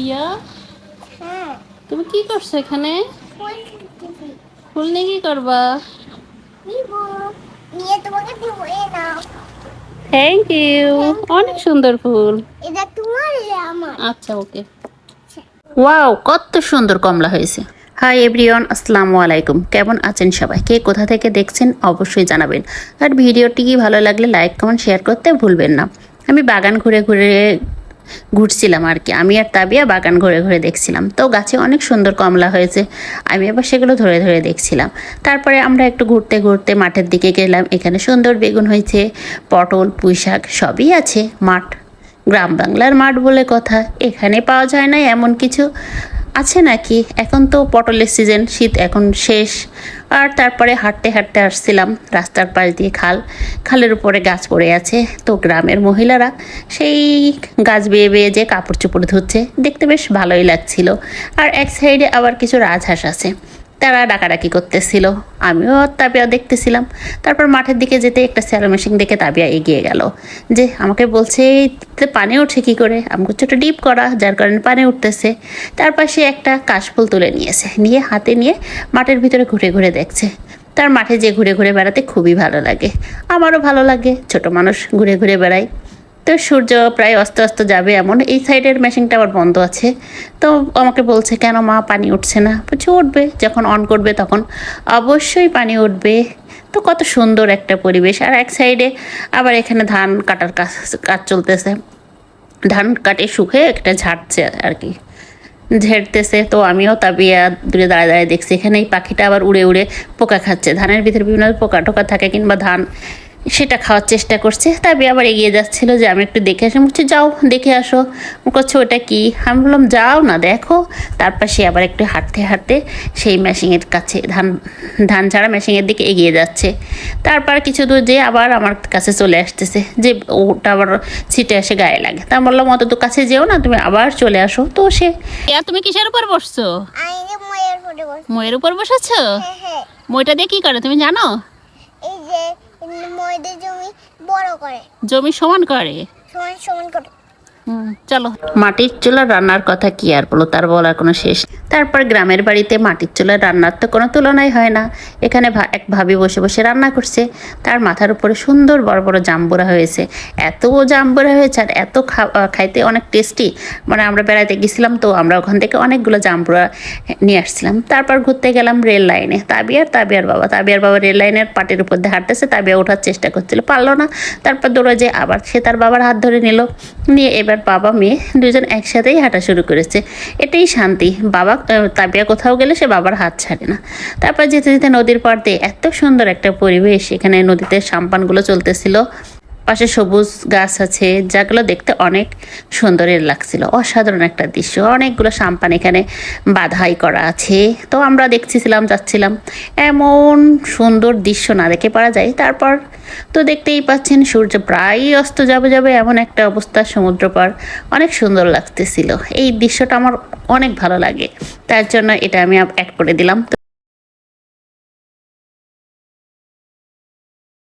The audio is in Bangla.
পিয়া হ্যাঁ। তুমি কি করছ এখানে? ফুল নিয়ে কি করবা? নিয়ে তোমাকে দিব নাও। থ্যাংক ইউ অনেক সুন্দর ফুল। এটা তোমার আমার। আচ্ছা ওকে। ওয়াও কত সুন্দর কমলা হয়েছে। হাই এভরিওয়ান আসসালামু আলাইকুম। কেমন আছেন সবাই? কে কোথা থেকে দেখছেন অবশ্যই জানাবেন। আর ভিডিওটি কি ভালো লাগলে লাইক কমেন্ট শেয়ার করতে ভুলবেন না। আমি বাগান ঘুরে ঘুরে ঘুরছিলাম আর কি। আমি আর তাবিয়া বাগান ঘুরে ঘুরে দেখছিলাম। তো গাছে অনেক সুন্দর কমলা হয়েছে। আমি আবার সেগুলো ধরে ধরে দেখছিলাম। তারপরে আমরা একটু ঘুরতে ঘুরতে মাঠের দিকে গেলাম। এখানে সুন্দর বেগুন হয়েছে, পটল পুঁই শাক সবই আছে। মাঠ, গ্রাম বাংলার মাঠ বলে কথা। এখানে পাওয়া যায় না এমন কিছু। আছে নাকি? এখন তো পটলের সিজন শীত এখন শেষ। আর তারপরে হাঁটতে হাঁটতে আসছিলাম, রাস্তার পাশ দিয়ে খাল। খালের উপরে গাছ পড়ে আছে। তো গ্রামের মহিলারা সেই গাছ বেয়ে বেয়ে যে কাপড় চোপড় ধুচ্ছে, দেখতে বেশ ভালোই লাগছিল। আর এক সাইডে আবার কিছু রাজহাঁস আছে। তারা ডাকাডাকি করতেছিল। আমিও তাবিয়া দেখতেছিলাম। তারপর মাঠের দিকে যেতে একটা স্যালো মেশিন দেখে তাবিয়া এগিয়ে গেল। যে, আমাকে বলছে "এতে পানি ওঠে কী করে? আমাকে ছোটো ডিপ করা, যার কারণে পানি উঠতেছে। তার পাশে একটা কাশফুল তুলে নিয়েছে। নিয়ে হাতে নিয়ে মাঠের ভিতরে ঘুরে ঘুরে দেখছে। তার মাঠে যে ঘুরে ঘুরে বেড়াতে খুবই ভালো লাগে। আমারও ভালো লাগে। ছোট মানুষ, ঘুরে ঘুরে বেড়ায় তো সূর্য প্রায় অস্ত অস্ত যাবে এমন। এই সাইডের মেশিনটা আবার বন্ধ আছে। তো আমাকে বলছে, কেন মা, পানি উঠছে না? বলছে, উঠবে। যখন অন করবে তখন। অবশ্যই পানি উঠবে। তো কত সুন্দর একটা পরিবেশ। আর এক সাইডে আবার এখানে ধান কাটার কাজ কাজ চলতেছে। ধান কাটে শুকে একটা ঝাড়ছে আর কি ঝেড়তেছে। তো আমিও তাবিয়া দূরে দাঁড়ায় দাঁড়ায় দেখছি। এখানে এই পাখিটা আবার উড়ে উড়ে পোকা খাচ্ছে। ধানের ভিতরে বিভিন্ন পোকা টোকা থাকে কিংবা ধান সেটা খাওয়ার চেষ্টা করছে। তাবি আবার এগিয়ে যাচ্ছিল যে আমি একটু দেখে আসি। বলছি যাও দেখে আসো। করছে ওটা কি? আমি বললাম যাও না দেখো। তারপর সে আবার একটু হাঁটতে হাঁটতে সেই মেশিনের কাছে ধান ধান ছাড়া মেশিনের দিকে এগিয়ে যাচ্ছে। তারপর কিছু দূর যেয়ে আবার আমার কাছে চলে আসতেছে যে ওটা আবার ছিটে এসে গায়ে লাগে। তা আমি বললাম অত তো কাছে যেও না তুমি আবার চলে আসো। তো সে তুমি কিসের উপর বসছো। ময়ের উপর বসেছো? হ্যাঁ হ্যাঁ। মইটা দিয়ে কি করে তুমি জানো? ময়েদের জমি বড় করে। জমি সমান করে? সমান সমান করে। চলো। মাটির চুলা রান্নার কথা কি আর বলো, তার বলার কোনো শেষ তারপর গ্রামের বাড়িতে মাটির চুলার রান্নার তো কোনো তুলনাই হয় না। এখানে এক ভাবি বসে বসে রান্না করছে। তার মাথার উপরে সুন্দর বড় বড় জাম্বুরা হয়েছে। এত জাম্বুরা হয়েছে আর এত খাইতে অনেক টেস্টি। মানে আমরা বেড়াতে গেছিলাম তো আমরা ওখান থেকে অনেকগুলো জাম্বুরা নিয়ে আসছিলাম। তারপর ঘুরতে গেলাম রেল লাইনে। তাবিয়ার তাবিয়ার বাবা। তাবিয়ার বাবা রেল লাইনের পাটির উপর দিয়ে হাঁটতেছে। তাবিয়া ওঠার চেষ্টা করছিল। পারল না। তারপর দৌড়ে যে আবার সে তার বাবার হাত ধরে নিল। নিয়ে এবার বাবা, মেয়ে দুজন একসাথেই হাঁটা শুরু করেছে। এটাই শান্তি। বাবা তাবিয়া কোথাও গেলে সে বাবার হাত ছাড়ে না। তারপর যেতে যেতে নদীর পাড়তে এত সুন্দর একটা পরিবেশ। এখানে নদীতে সাম্পানগুলো চলতেছিল। পাশে সবুজ গাছ আছে, যাগুলো দেখতে অনেক সুন্দরের লাগছিল। অসাধারণ একটা দৃশ্য। অনেকগুলো সাম্পান এখানে বাধাই করা আছে। তো আমরা দেখছিলাম যাচ্ছিলাম। এমন সুন্দর দৃশ্য না দেখে পারা যায়। তারপর তো দেখতেই পাচ্ছেন, সূর্য প্রায় অস্ত যাবে যাবে এমন একটা অবস্থা সমুদ্র পার। অনেক সুন্দর লাগতেছিল। এই দৃশ্যটা আমার অনেক ভালো লাগে। তার জন্য এটা আমি অ্যাড করে দিলাম।